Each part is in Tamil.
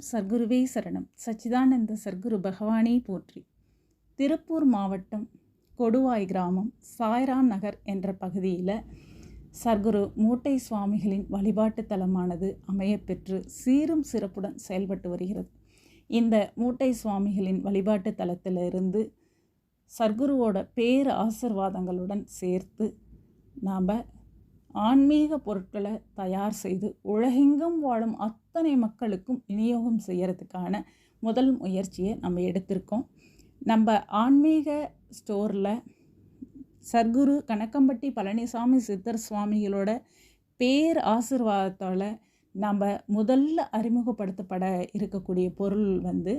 சர்க்குருவே சரணம். சச்சிதானந்த சர்க்குரு பகவானே போற்றி. திருப்பூர் மாவட்டம் கொடுவாய் கிராமம் சாய்ராம் நகர் என்ற பகுதியில் சர்க்குரு மூட்டை சுவாமிகளின் வழிபாட்டு தலமானது அமையப்பெற்று சீரும் சிறப்புடன் செயல்பட்டு வருகிறது. இந்த மூட்டை சுவாமிகளின் வழிபாட்டு தலத்திலிருந்து சர்க்குருவோட பேர் ஆசிர்வாதங்களுடன் சேர்த்து நாம் ஆன்மீக பொருட்களை தயார் செய்து உலகெங்கும் வாழும் அத்தனை மக்களுக்கும் விநியோகம் செய்கிறதுக்கான முதல் முயற்சியை நம்ம எடுத்திருக்கோம். நம்ம ஆன்மீக ஸ்டோரில் சர்க்குரு கணக்கம்பட்டி பழனிசாமி சித்தர் சுவாமிகளோட பேர் ஆசிர்வாதத்தால் நம்ம முதல்ல அறிமுகப்படுத்தப்பட இருக்கக்கூடிய பொருள் வந்து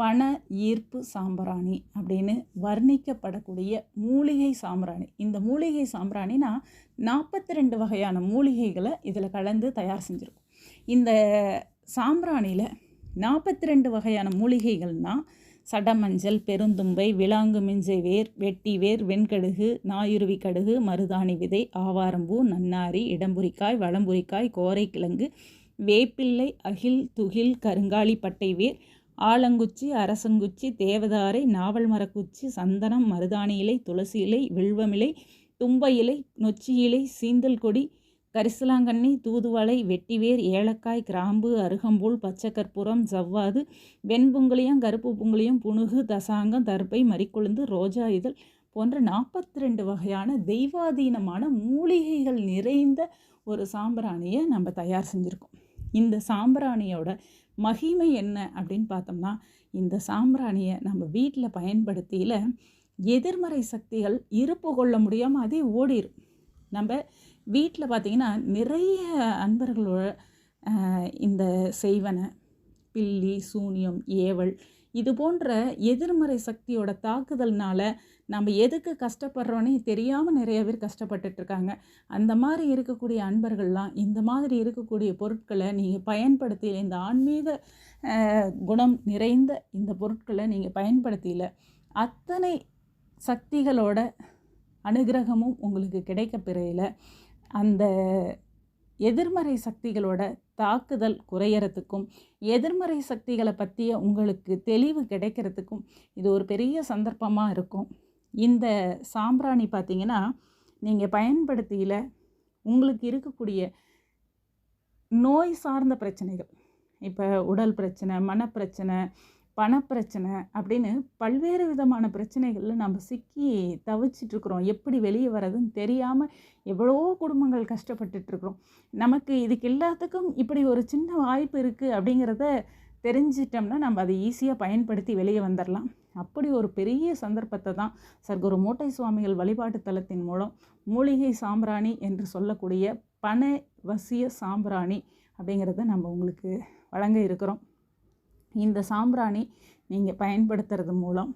பண ஈர்ப்பு சாம்பிராணி அப்படின்னு வர்ணிக்கப்படக்கூடிய மூலிகை சாம்பிராணி. இந்த மூலிகை சாம்பிராணினா நாற்பத்தி ரெண்டு வகையான மூலிகைகளை இதில் கலந்து தயார் செஞ்சுருக்கும். இந்த சாம்பிராணியில் நாற்பத்தி ரெண்டு வகையான மூலிகைகள்னால் சடமஞ்சள் பெருந்தும்பை விலாங்கு மிஞ்சை வேர் வெட்டி வேர் வெண்கடுகு நாயுருவி கடுகு மருதாணி விதை ஆவாரம்பூ நன்னாரி இடம்புரிக்காய் வளம்புரிக்காய் கோரைக்கிழங்கு வேப்பிள்ளை அகில் துகில் கருங்காலி பட்டை வேர் ஆலங்குச்சி அரசங்குச்சி தேவதாரை நாவல் மரக்குச்சி சந்தனம் மருதாணி இலை துளசி இலை வில்வமிலை தும்ப இலை நொச்சி இலை சீந்தல் கொடி கரிசலாங்கண்ணி தூதுவளை வெட்டிவேர் ஏலக்காய் கிராம்பு அருகம்புல் பச்சைக்கற்பூரம் ஜவ்வாது வெண்புங்குளியம் கருப்பு புங்குளியம் புணுகு தசாங்கம் தர்பை மறிக்கொழுந்து ரோஜா இதழ் போன்ற நாற்பத்தி ரெண்டு வகையான தெய்வாதீனமான மூலிகைகள் நிறைந்த ஒரு சாம்பிராணியை நம்ம தயார் செஞ்சுருக்கோம். இந்த சாம்பிராணியோட மகிமை என்ன அப்படின்னு பார்த்தோம்னா இந்த சாம்பிராணியை நம்ம வீட்டில் பயன்படுத்தியில் எதிர்மறை சக்திகள் இருப்பு கொள்ள முடியாமல் அதே ஓடிடும் நம்ம வீட்டில் பார்த்திங்கன்னா நிறைய அன்பர்களோட இந்த செய்வனை பில்லி சூனியம் ஏவல் இது போன்ற எதிர்மறை சக்தியோட தாக்குதல்னால நம்ம எதுக்கு கஷ்டப்படுறோன்னே தெரியாமல் நிறைய பேர் கஷ்டப்பட்டுட்ருக்காங்க. அந்த மாதிரி இருக்கக்கூடிய அன்பர்கள்லாம் இந்த மாதிரி இருக்கக்கூடிய பொருட்களை நீங்கள் பயன்படுத்தியில் இந்த ஆன்மீக குணம் நிறைந்த இந்த பொருட்களை நீங்கள் பயன்படுத்தியில் அத்தனை சக்திகளோட அனுகிரகமும் உங்களுக்கு கிடைக்க பிறையில். அந்த எதிர்மறை சக்திகளோட தாக்குதல் குறையறதுக்கும் எதிர்மறை சக்திகளை பற்றிய உங்களுக்கு தெளிவு கிடைக்கிறதுக்கும் இது ஒரு பெரிய சந்தர்ப்பமாக இருக்கும். இந்த சாம்பிராணி பார்த்திங்கன்னா நீங்கள் பயன்படுத்தியில் உங்களுக்கு இருக்கக்கூடிய நோய் சார்ந்த பிரச்சனைகள். இப்போ உடல் பிரச்சனை மனப்பிரச்சனை பணப்பிரச்சனை அப்படின்னு பல்வேறு விதமான பிரச்சனைகளில் நம்ம சிக்கி தவிச்சிட்ருக்குறோம் எப்படி வெளியே வர்றதுன்னு தெரியாமல் எவ்வளோ குடும்பங்கள் கஷ்டப்பட்டுட்ருக்குறோம் நமக்கு இதுக்கு எல்லாத்துக்கும் இப்படி ஒரு சின்ன வாய்ப்பு இருக்குது அப்படிங்கிறத தெரிஞ்சிட்டோம்னா நம்ம அதை ஈஸியாக பயன்படுத்தி வெளியே வந்துடலாம் அப்படி ஒரு பெரிய சந்தர்ப்பத்தை தான் சர்க்குரு மூட்டை சுவாமிகள் வழிபாட்டு தலத்தின் மூலம் மூலிகை சாம்பிராணி என்று சொல்லக்கூடிய பண வசிய சாம்பிராணி அப்படிங்கிறத நம்ம உங்களுக்கு வழங்க இருக்கிறோம். இந்த சாம்பிராணி நீங்கள் பயன்படுத்துறது மூலம்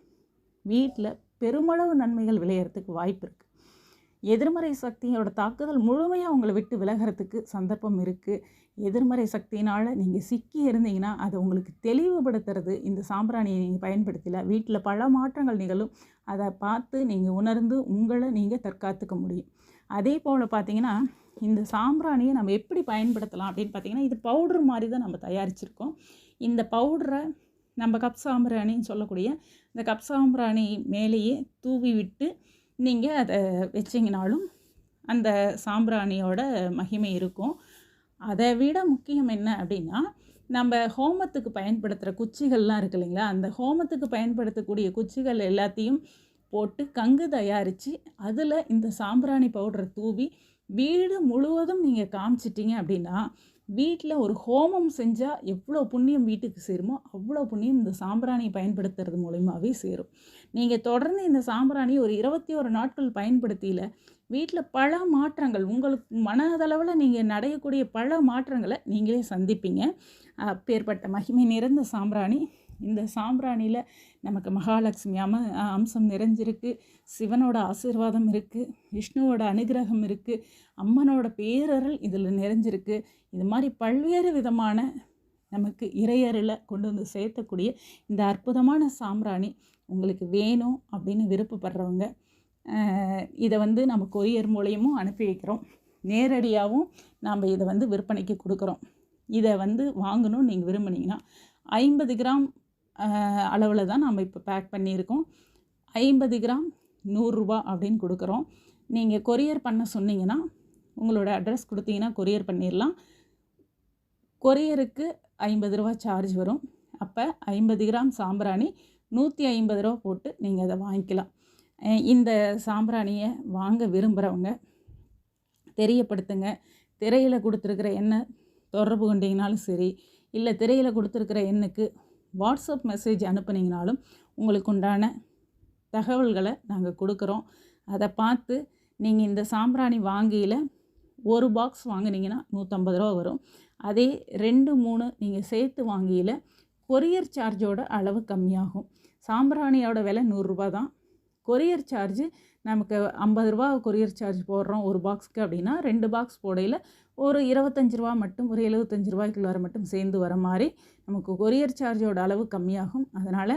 வீட்டில் பெருமளவு நன்மைகள் விளையிறதுக்கு வாய்ப்பு இருக்குது எதிர்மறை சக்தியோட தாக்குதல் முழுமையாக உங்களை விட்டு விலகிறதுக்கு சந்தர்ப்பம் இருக்குது எதிர்மறை சக்தினால் நீங்கள் சிக்கி இருந்தீங்கன்னா அதை உங்களுக்கு தெளிவுபடுத்துறது இந்த சாம்பிராணியை நீங்கள் பயன்படுத்தல. வீட்டில் பல மாற்றங்கள் நிகழும். அதை பார்த்து நீங்கள் உணர்ந்து உங்களை நீங்கள் தற்காத்துக்க முடியும். அதே போல் பார்த்தீங்கன்னா இந்த சாம்பிராணியை நம்ம எப்படி பயன்படுத்தலாம் அப்படின்னு பார்த்தீங்கன்னா இது பவுடர் மாதிரி தான் நம்ம தயாரிச்சிருக்கோம். இந்த பவுடரை நம்ம கப் சாம்பிராணின்னு சொல்லக்கூடிய இந்த கப் சாம்பிராணி மேலேயே தூவி விட்டு நீங்கள் அதை வச்சிங்கனாலும் அந்த சாம்பிராணியோட மகிமை இருக்கும். அதை விட முக்கியம் என்ன அப்படின்னா நம்ம ஹோமத்துக்கு பயன்படுத்துகிற குச்சிகள்லாம் இருக்கு இல்லைங்களா? அந்த ஹோமத்துக்கு பயன்படுத்தக்கூடிய குச்சிகள் எல்லாத்தையும் போட்டு கங்கு தயாரித்து அதில் இந்த சாம்பிராணி பவுடரை தூவி வீடு முழுவதும் நீங்கள் காமிச்சிட்டிங்க அப்படின்னா வீட்டில் ஒரு ஹோமம் செஞ்சால் எவ்வளோ புண்ணியம் வீட்டுக்கு சேருமோ அவ்வளோ புண்ணியம் இந்த சாம்பிராணியை பயன்படுத்துறது மூலியமாகவே சேரும். நீங்கள் தொடர்ந்து இந்த சாம்பிராணி ஒரு இருபத்தி ஒரு நாட்கள் பயன்படுத்தியில் வீட்டில் பல மாற்றங்கள் உங்களுக்கு மனதளவில் நீங்கள் நடையக்கூடிய பல மாற்றங்களை நீங்களே சந்திப்பீங்க. அப்பேற்பட்ட மகிமை நிறைந்த சாம்பிராணி. இந்த சாம்பிராணியில் நமக்கு மகாலட்சுமி அம அம்சம் நிறைஞ்சிருக்கு. சிவனோட ஆசீர்வாதம் இருக்குது விஷ்ணுவோட அனுகிரகம் இருக்குது அம்மனோட பேரருள் இதில் நிறைஞ்சிருக்கு. இது மாதிரி பல்வேறு விதமான நமக்கு இறையருளை கொண்டு வந்து சேர்த்தக்கூடிய இந்த அற்புதமான சாம்பிராணி உங்களுக்கு வேணும் அப்படின்னு விருப்பப்படுறவங்க இதை வந்து நம்ம கொரியர் மூலயமும் அனுப்பி வைக்கிறோம். நேரடியாகவும் நாம் இதை வந்து விற்பனைக்கு கொடுக்குறோம். இதை வந்து வாங்கணும்னு நீங்கள் விரும்புனீங்கன்னா ஐம்பது கிராம் அளவில் தான் நம்ம இப்போ பேக் பண்ணியிருக்கோம். ஐம்பது கிராம் நூறுரூவா அப்படின்னு கொடுக்குறோம். நீங்கள் கொரியர் பண்ண சொன்னீங்கன்னா உங்களோட அட்ரஸ் கொடுத்தீங்கன்னா கொரியர் பண்ணிடலாம் கொரியருக்கு ஐம்பது ரூபா சார்ஜ் வரும். அப்போ ஐம்பது கிராம் சாம்பிராணி நூற்றி ஐம்பது ரூபா போட்டு நீங்கள் அதை வாங்கிக்கலாம். இந்த சாம்பிராணியை வாங்க விரும்புகிறவங்க தெரியப்படுத்துங்க. திரையில் கொடுத்துருக்குற எண்ணெய் தொடர்பு கொண்டீங்கனாலும் சரி இல்லை திரையில் கொடுத்துருக்குற எண்ணுக்கு வாட்ஸ்அப் மெசேஜ் அனுப்புனீங்கனாலும் உங்களுக்கு உண்டான தகவல்களை நாங்கள் கொடுக்குறோம். அதை பார்த்து நீங்கள் இந்த சாம்பிராணி வாங்கியில் ஒரு பாக்ஸ் வாங்கினீங்கன்னா நூற்றம்பது ரூபா வரும். அதே ரெண்டு மூணு நீங்கள் சேர்த்து வாங்கியில் கொரியர் சார்ஜோட அளவு கம்மியாகும். சாம்பிராணியோட விலை நூறுரூபா தான். கொரியர் சார்ஜ் நமக்கு ஐம்பது ரூபா கொரியர் சார்ஜ் போடுறோம் ஒரு பாக்ஸ்க்கு அப்படின்னா ரெண்டு பாக்ஸ் போடையில் ஒரு இருபத்தஞ்சி ரூபா மட்டும் ஒரு எழுபத்தஞ்சு ரூபாய்க்குள்ளார மட்டும் சேர்ந்து வர மாதிரி நமக்கு கொரியர் சார்ஜோட அளவு கம்மியாகும். அதனால்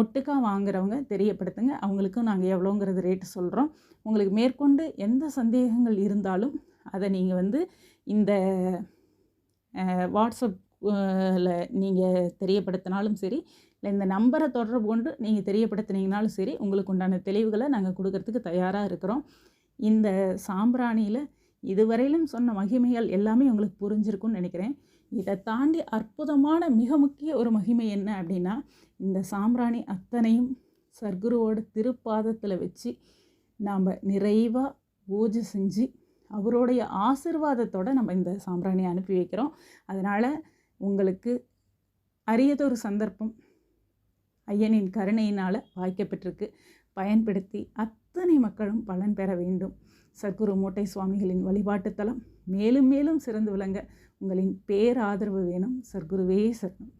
ஒட்டுக்கா வாங்குறவங்க தெரியப்படுத்துங்க. அவங்களுக்கும் நாங்கள் எவ்வளோங்கிறது ரேட்டு சொல்கிறோம் உங்களுக்கு மேற்கொண்டு எந்த சந்தேகங்கள் இருந்தாலும் அதை நீங்கள் வந்து இந்த வாட்ஸ்அப் நீங்கள் தெரியப்படுத்தினாலும் சரி இல்லை இந்த நம்பரை தொடர்பு கொண்டு நீங்கள் தெரியப்படுத்தினீங்கனாலும் சரி உங்களுக்கு உண்டான தெளிவுகளை நாங்கள் கொடுக்கறதுக்கு தயாராக இருக்கிறோம். இந்த சாம்பிராணியில் இதுவரையிலும் சொன்ன மகிமைகள் எல்லாமே உங்களுக்கு புரிஞ்சிருக்கும்னு நினைக்கிறேன். இதை தாண்டி அற்புதமான மிக முக்கிய ஒரு மகிமை என்ன அப்படின்னா இந்த சாம்பிராணி அத்தனையும் சர்க்குருவோட திருப்பாதத்தில் வச்சு நாம் நிறைவாக பூஜை செஞ்சு அவருடைய ஆசிர்வாதத்தோடு நம்ம இந்த சாம்பிராணியை அனுப்பி வைக்கிறோம். அதனால் உங்களுக்கு அரியதொரு சந்தர்ப்பம் ஐயனின் கருணையினால் வாய்க்கப்பட்டிருக்கு. பயன்படுத்தி அத்தனை மக்களும் பலன் பெற வேண்டும். சர்க்குரு மூட்டை சுவாமிகளின் வழிபாட்டுத்தலம் மேலும் மேலும் சிறந்து விளங்க உங்களின் பேராதரவு வேணும். சர்க்குருவே சரணம்.